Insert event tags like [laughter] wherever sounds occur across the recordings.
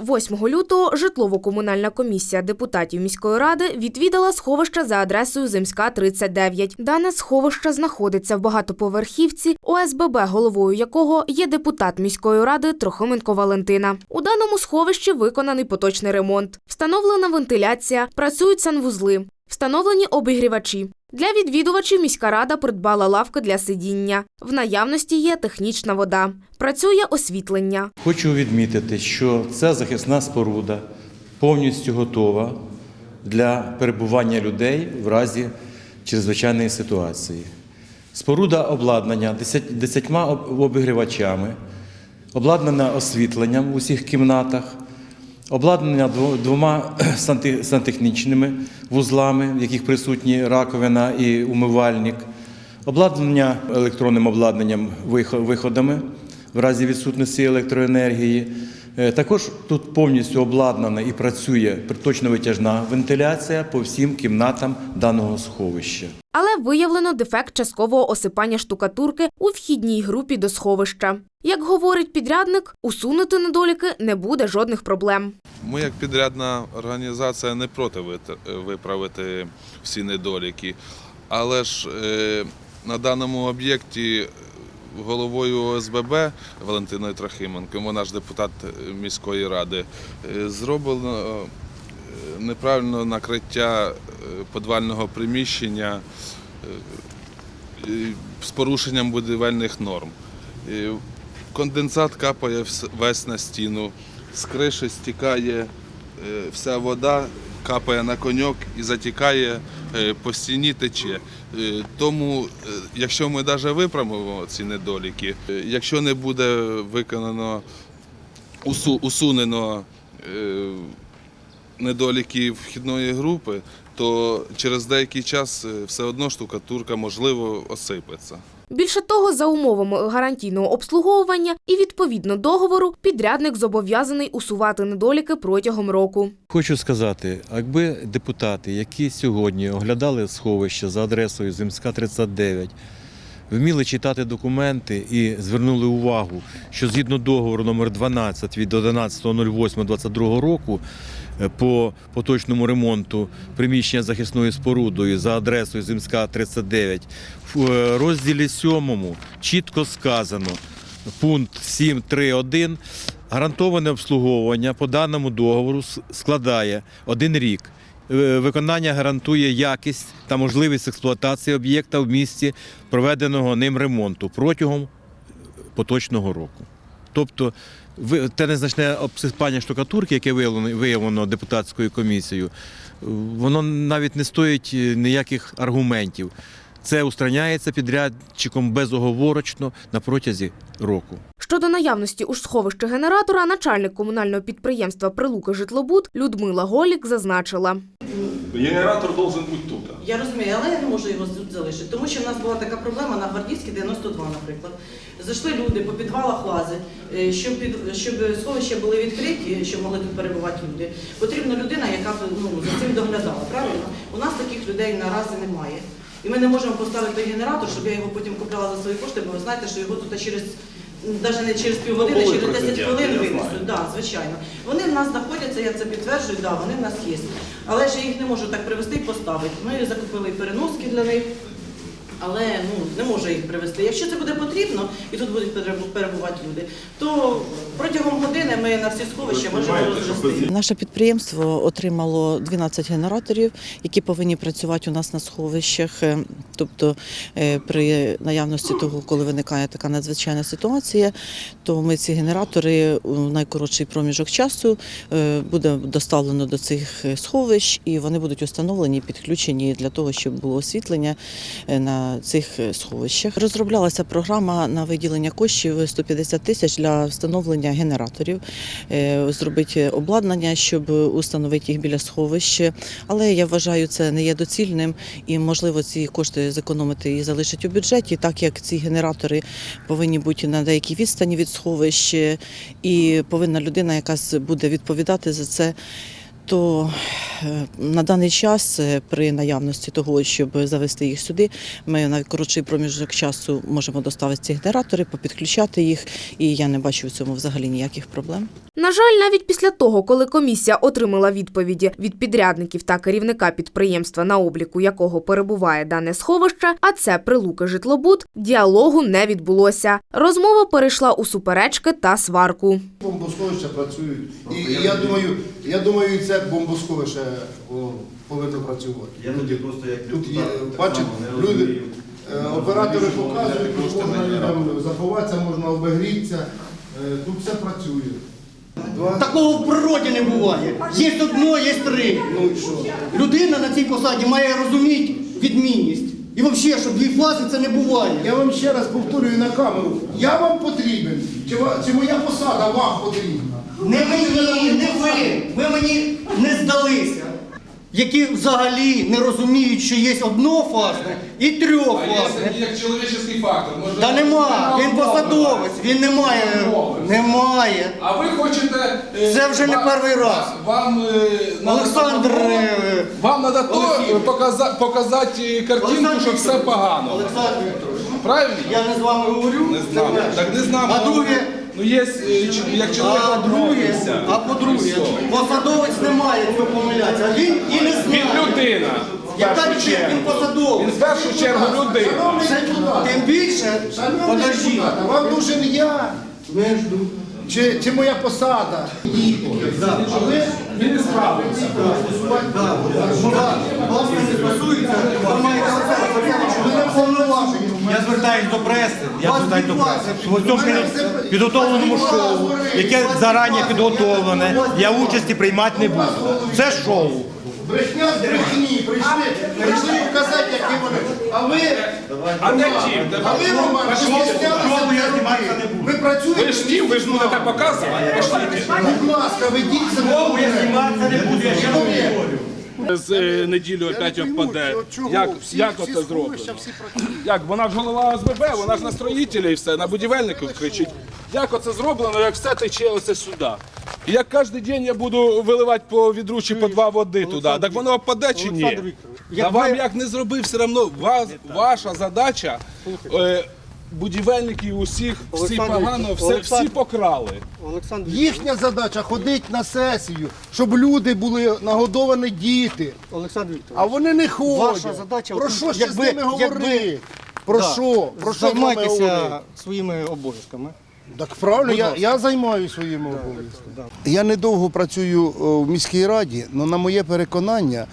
8 лютого житлово-комунальна комісія депутатів міської ради відвідала сховище за адресою Земська 39. Дане сховище знаходиться в багатоповерхівці ОСББ, головою якого є депутат міської ради Трохименко Валентина. У даному сховищі виконаний поточний ремонт, встановлена вентиляція, працюють санвузли, встановлені обігрівачі. Для відвідувачів міська рада придбала лавки для сидіння. В наявності є технічна вода. Працює освітлення. Хочу відмітити, що ця захисна споруда повністю готова для перебування людей в разі чрезвичайної ситуації. Споруда обладнання 10 десятьма обігрівачами, обладнана освітленням в усіх кімнатах, обладнання дво- двома [clears throat] сантехнічними вузлами, в яких присутні раковина і умивальник, обладнання електронним обладнанням вихо- виходами в разі відсутності електроенергії. Е, Також тут повністю обладнана і працює приточно-витяжна вентиляція по всім кімнатам даного сховища. Але виявлено дефект часткового осипання штукатурки у вхідній групі до сховища. Як говорить підрядник, усунути недоліки не буде жодних проблем. Ми, як підрядна організація, не проти вит- виправити всі недоліки. Але ж е, на даному об'єкті головою ОСББ Валентиною Трохименко, вона ж депутат міської ради, е, зроблено е, неправильне накриття е, подвального приміщення з порушенням будівельних норм. Конденсат капає весь на стіну, з криші стікає вся вода, капає на коньок і затікає е, по стіні тече. Е, Тому, е, якщо ми навіть виправимо ці недоліки, якщо не буде виконано, усунено недоліки вхідної групи, то через деякий час е, все одно штукатурка можливо осипеться. Більше того, за умовами гарантійного обслуговування і відповідно договору, підрядник зобов'язаний усувати недоліки протягом року. Хочу сказати, якби депутати, які сьогодні оглядали сховище за адресою Земська 39, вміли читати документи і звернули увагу, що згідно договору номер 12 від 11.08.22 року по поточному ремонту приміщення захисною спорудою за адресою Земська 39 в е, розділі 7 чітко сказано пункт 7.3.1 гарантоване обслуговування по даному договору складає один рік. Е, Виконання гарантує якість та можливість експлуатації об'єкта в місці проведеного ним ремонту протягом поточного року. Тобто те незначне обсипання штукатурки, яке виявлено, виявлено депутатською комісією, воно навіть не стоїть е, ніяких аргументів. Це устраняється підрядчиком безоговорочно на протязі року. Щодо наявності у сховищі генератора, начальник комунального підприємства Прилуки Житлобуд Людмила Голік зазначила. Генератор должен бути тут. Я розумію, але я не можу його залишити, тому що в нас була така проблема на Гвардійській 92, наприклад. Зайшли люди по підвалах лазить, е, щоб під щоб сховища були відкриті, щоб могли тут перебувати люди. Потрібна людина, яка ну за цим доглядала. Правильно? У нас таких людей наразі немає. І ми не можемо поставити генератор, щоб я його потім купляла за свої кошти, бо ви знаєте, що його тут через навіть не через півгодини, через 10 прикриття, хвилин я винесуть. знаю. Да, звичайно. Вони в нас знаходяться, я це підтверджую, да, вони в нас є. Але ж я їх не можу так привезти і поставити. Ми закупили переноски для них, але ну, не можу їх привезти. Якщо це буде потрібно, і тут будуть перебувати люди, то протягом години ми на всі сховища можемо розвести. Наше підприємство отримало 12 генераторів, які повинні працювати у нас на сховищах. Е, Тобто, е, при наявності того, коли виникає така надзвичайна ситуація, то ми ці генератори у найкоротший проміжок часу е, буде доставлено до цих сховищ, і вони будуть установлені, підключені для того, щоб було освітлення е, цих е, сховищах. Розроблялася програма на виділення коштів 150 тисяч для встановлення генераторів е, зробити обладнання, щоб установити їх біля сховища. Але я вважаю, це не є доцільним і можливо ці кошти зекономити і залишити у бюджеті, так як ці генератори повинні бути на деякій відстані від сховища, і повинна людина, яка буде відповідати за це. То е, на даний час, е, при наявності того, щоб завести їх сюди, ми на коротший проміжок часу можемо доставити ці генератори, попідключати їх, і я не бачу в цьому взагалі ніяких проблем. На жаль, навіть після того, коли комісія отримала відповіді від підрядників та керівника підприємства, на обліку якого перебуває дане сховище, а це прилуки житлобуд, діалогу не відбулося. Розмова перейшла у суперечки та сварку. Бомбосховища працюють. І, і я думаю, я думаю, і це бомбосховище о, повинно працювати. Я тоді просто як Тут є, депутат так бачите, само не люди, розумію. е, оператори показують, що можна людям заховатися, можна обігрітися. Е, Тут все працює. Два. Такого в природі не буває. Є одно, є три. Ну і що? Людина на цій посаді має розуміти відмінність. І взагалі, що дві фази це не буває. Я вам ще раз повторюю на камеру. Я вам потрібен. Чи, ва- чи моя посада вам потрібна? Не мені, не ви. Ви мені не здалися. Які взагалі не розуміють, що є однофазне і трьохфазне. як чоловічний фактор. Може, Та нема, він посадовець, він не має. Немає. А ви хочете. е, Це вже не ва- перший раз. Вам е, надо Олександр, е, вам треба то Олексій. показати, показати картинку, Олександр що все погано. Олександр Вікторович, Правильно? я не з вами говорю. Не знаю. Так не знаю. А друге, Ну є, е, як чоловік А друге, а по-друге, посадовець не має цього помилятися, а він і не Він знає. людина. в Яка першу людина? чергу. Він посадовець. Він в першу чергу людина. Шановний депутат, Тим більше, шановний подожди. депутат, вам нужен я? Чи, чи моя посада? Ні. А Він не справився. Не стосується, ви маєте повноважені. Я звертаюсь до преси. Я звертаюсь до преси. В цьому підготовленому шоу, яке зарані підготовлене, я участі приймати не буду. Це шоу. Брехня з брехні прийшли, прийшли показати, які вони. А ви, А не ті. а ви, Роман, ви стіснялися я це зніматися робити. не буду. Ви працюєте? Ви ж ті, ви ж будете показувати. Будь ласка, ведіть себе. Шоу я зніматися не буду, я ще раз Добре. З е, неділю опять впаде. Як, як оце зроблено? Як? Вона ж голова ОСББ, вона ж на строїтеля і все, на будівельників кричить. Як оце зроблено, як все тече оце сюди? І як кожен день я буду виливати по відру чи по два води туди, так воно впаде чи ні? Та вам як не зробив, все одно вас, ваша задача е, будівельників усіх, всі Олександр погано, Вікторович, все, всі Олександр- покрали. Олександр, Їхня задача ходить на сесію, щоб люди були нагодовані діти. Олександр Вікторович, А вони не ходять. Ваша задача, Про що ще якби- з ними якби- говорити? Про що? Про що з ними говорити? займайтеся своїми обов'язками. Так правильно, я, я займаю своїми обов'язками. Я недовго працюю о, в міській раді, але на моє переконання,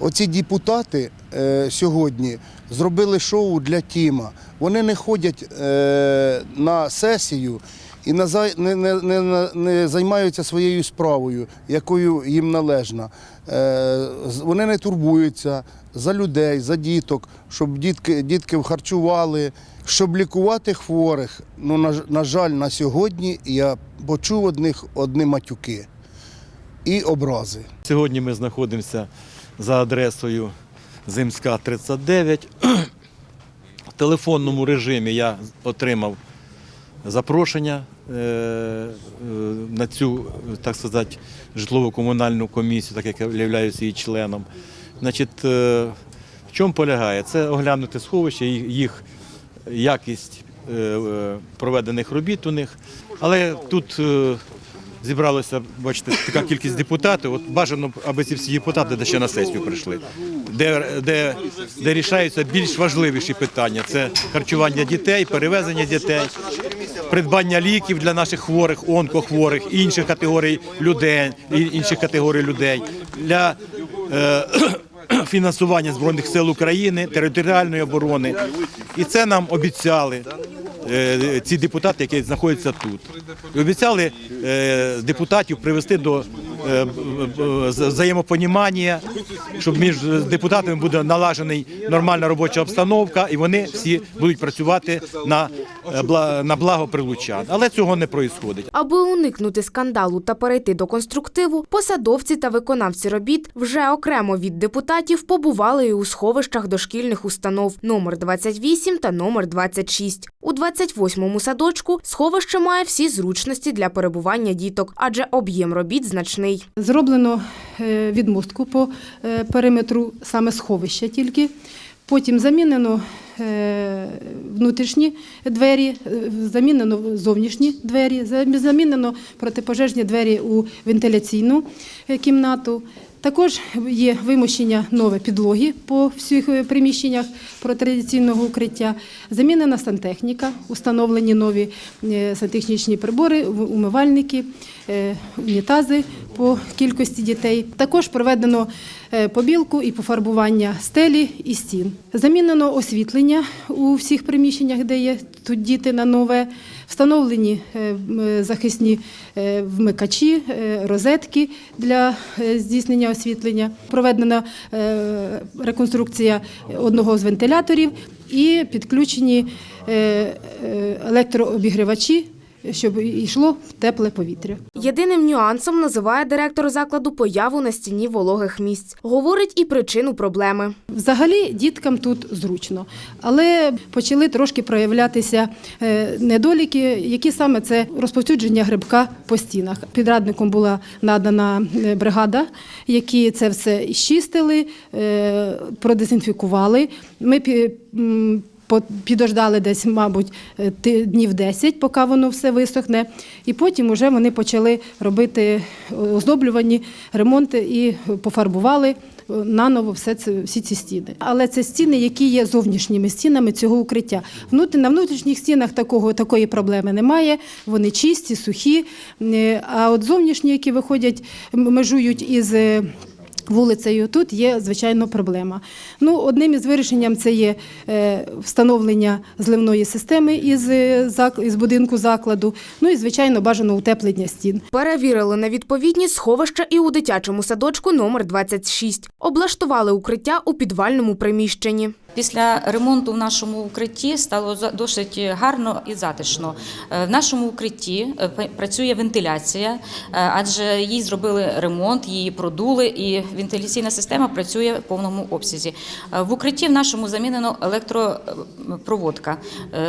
оці депутати е, сьогодні зробили шоу для Тіма. Вони не ходять е, на сесію і не, не, не, не, займаються своєю справою, якою їм належна. Е, вони не турбуються за людей, за діток, щоб дітки, дітки харчували, щоб лікувати хворих. Ну, на, на жаль, на сьогодні я почув одних одні матюки і образи. Сьогодні ми знаходимося за адресою Зимська 39. [clears throat] В телефонному режимі я отримав запрошення е, е, на цю, так сказати, житлово-комунальну комісію, так як я являюся її членом. Значить, е, в чому полягає? Це оглянути сховище, їх- якість проведених робіт у них. Але тут зібралося, бачите, така кількість депутатів. От бажано, аби ці всі депутати де ще на сесію прийшли, де, де, де рішаються більш важливіші питання. Це харчування дітей, перевезення дітей, придбання ліків для наших хворих, онкохворих, інших категорій людей, інших категорій людей. Для е, [clears throat] фінансування Збройних сил України, територіальної оборони. І це нам обіцяли е, ці депутати, які знаходяться тут. І обіцяли е, депутатів привести до взаємопонімання, щоб між депутатами буде налажений нормальна робоча обстановка, і вони всі будуть працювати на, е, на благо прилучан. Але цього не відбувається. Аби уникнути скандалу та перейти до конструктиву, посадовці та виконавці робіт вже окремо від депутатів побували і у сховищах дошкільних установ номер 28 та номер 26. У 28-му садочку сховище має всі зручності для перебування діток, адже об'єм робіт значний. Зроблено е, відмостку по е, периметру саме сховища тільки. Потім замінено е, внутрішні двері, замінено зовнішні двері, замінено протипожежні двері у вентиляційну кімнату. Також є вимощення нове підлоги по всіх е, приміщеннях протирадіаційного укриття. Замінена сантехніка, установлені нові е, сантехнічні прибори, умивальники, е, унітази по кількості дітей. Також проведено побілку і пофарбування стелі і стін. Замінено освітлення у всіх приміщеннях, де є тут діти на нове. Встановлені е, е, захисні е, вмикачі, розетки для здійснення освітлення. Проведена реконструкція одного з вентиляторів і підключені електрообігрівачі, щоб йшло тепле повітря. Єдиним нюансом називає директор закладу появу на стіні вологих місць. Говорить і причину проблеми. Взагалі діткам тут зручно, але почали трошки проявлятися е, недоліки, які саме це розповсюдження грибка по стінах. Підрадником була надана е, бригада, які це все щистили, е, продезінфікували. Ми Підождали десь, мабуть, е, днів 10, поки воно все висохне, і потім вже вони почали робити оздоблювані ремонти і пофарбували е, наново все це, всі ці стіни. Але це стіни, які є зовнішніми стінами цього укриття. На внутрішніх стінах такого, такої проблеми немає, вони чисті, сухі. Е, А от зовнішні, які виходять, межують із е, вулицею, тут є, звичайно, проблема. Ну, одним із вирішенням це є е, встановлення зливної системи із, е, із будинку закладу, ну і, звичайно, бажано утеплення стін. Перевірили на відповідність сховища і у дитячому садочку номер 26. Облаштували укриття у підвальному приміщенні. Після ремонту в нашому укритті стало досить гарно і затишно. Е, В нашому укритті е, працює вентиляція, е, адже їй зробили ремонт, її продули, і вентиляційна система працює в повному обсязі. В укритті в нашому замінено електропроводка,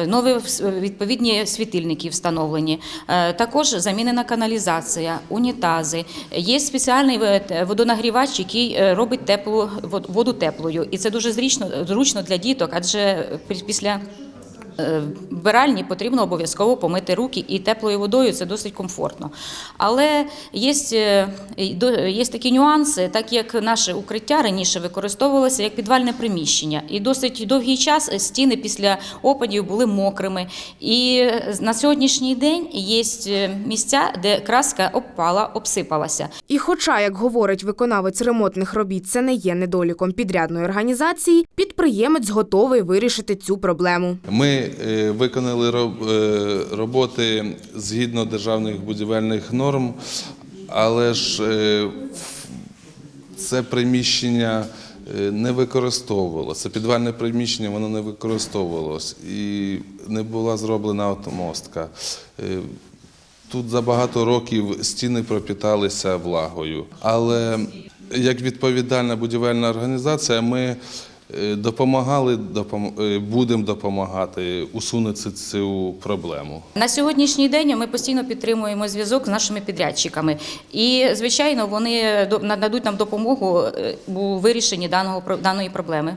нові відповідні світильники встановлені. Також замінена каналізація, унітази. Є спеціальний водонагрівач, який робить теплу воду теплою, і це дуже зручно, зручно для діток, адже пі- після вбиральні потрібно обов'язково помити руки і теплою водою це досить комфортно. Але є, е, до- є такі нюанси, так як наше укриття раніше використовувалося як підвальне приміщення, і досить довгий час стіни після опадів були мокрими. І на сьогоднішній день є місця, де краска обпала, обсипалася. І хоча, як говорить виконавець ремонтних робіт, це не є недоліком підрядної організації, підприємець готовий вирішити цю проблему. Ми е, виконали е, роботи згідно державних будівельних норм, але ж е, це приміщення не використовувалося. Підвальне приміщення, воно не використовувалось і не була зроблена автомостка. Тут за багато років стіни пропіталися влагою. Але як відповідальна будівельна організація, ми допомагали, допом- е, будемо допомагати усунути цю проблему. На сьогоднішній день ми постійно підтримуємо зв'язок з нашими підрядчиками, і звичайно вони нададуть нам допомогу е, у вирішенні даного даної проблеми.